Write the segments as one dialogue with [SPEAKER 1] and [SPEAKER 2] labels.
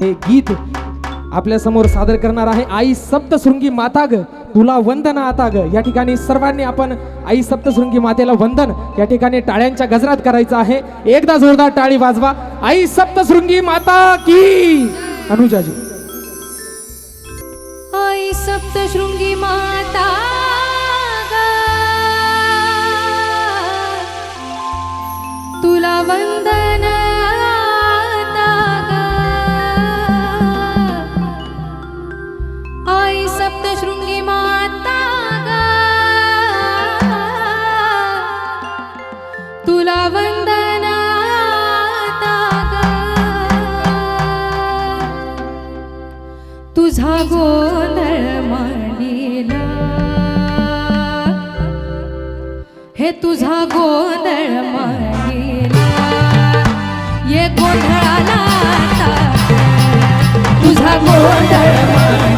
[SPEAKER 1] हे गीत आपल्यासमोर सादर करणार आहे. आई सप्तशृंगी माता ग तुला वंदन आता ग या ठिकाणी सर्वांनी आपण आई सप्तशृंगी मातेला वंदन या ठिकाणी टाळ्यांच्या गजरात करायचं आहे. एकदा जोरदार टाळी वाजवा. आई सप्तशृंगी माता की! अनुजाजी.
[SPEAKER 2] आई सप्तशृंगी माता सप्तशृंगी माता ग, तुला वंदना तुझा गोंधळ मांडीला हे तुझा गोंधळ मांडीला ये गोंधळाला तुझा गोंधळ मांडीला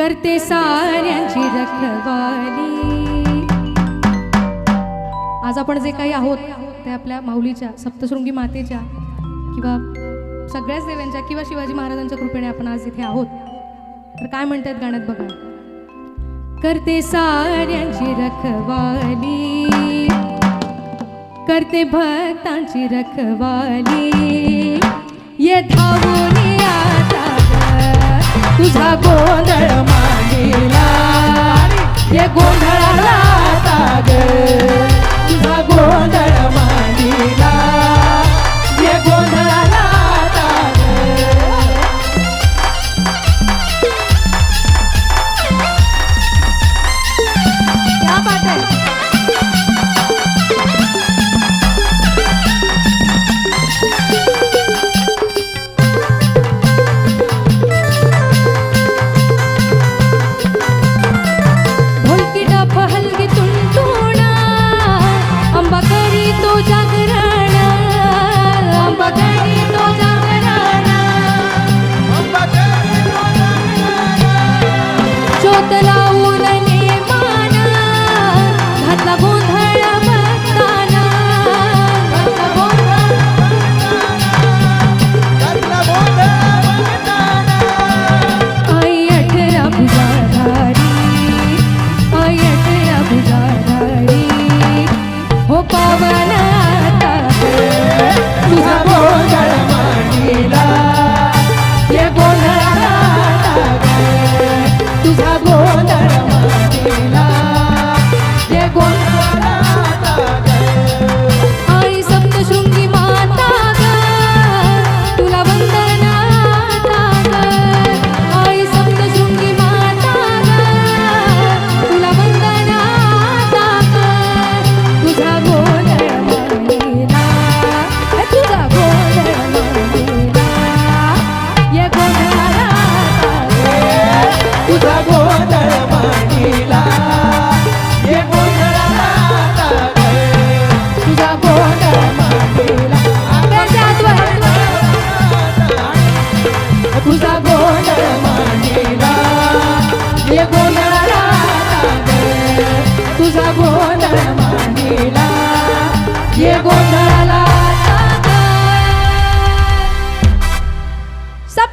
[SPEAKER 2] करते साऱ्यांची रखवाली. आज आपण जे काही आहोत ते आपल्या माऊलीच्या सप्तशृंगी मातेच्या किंवा सगळ्याच देव्यांच्या किंवा शिवाजी महाराजांच्या कृपेने आपण आज इथे आहोत. तर काय म्हणतात गाण्यात बघा. करते साऱ्यांची रखवाली. करते भक्तांची रखवाली. ये धावून आता तुझा गोंधळ ये गोंधळाला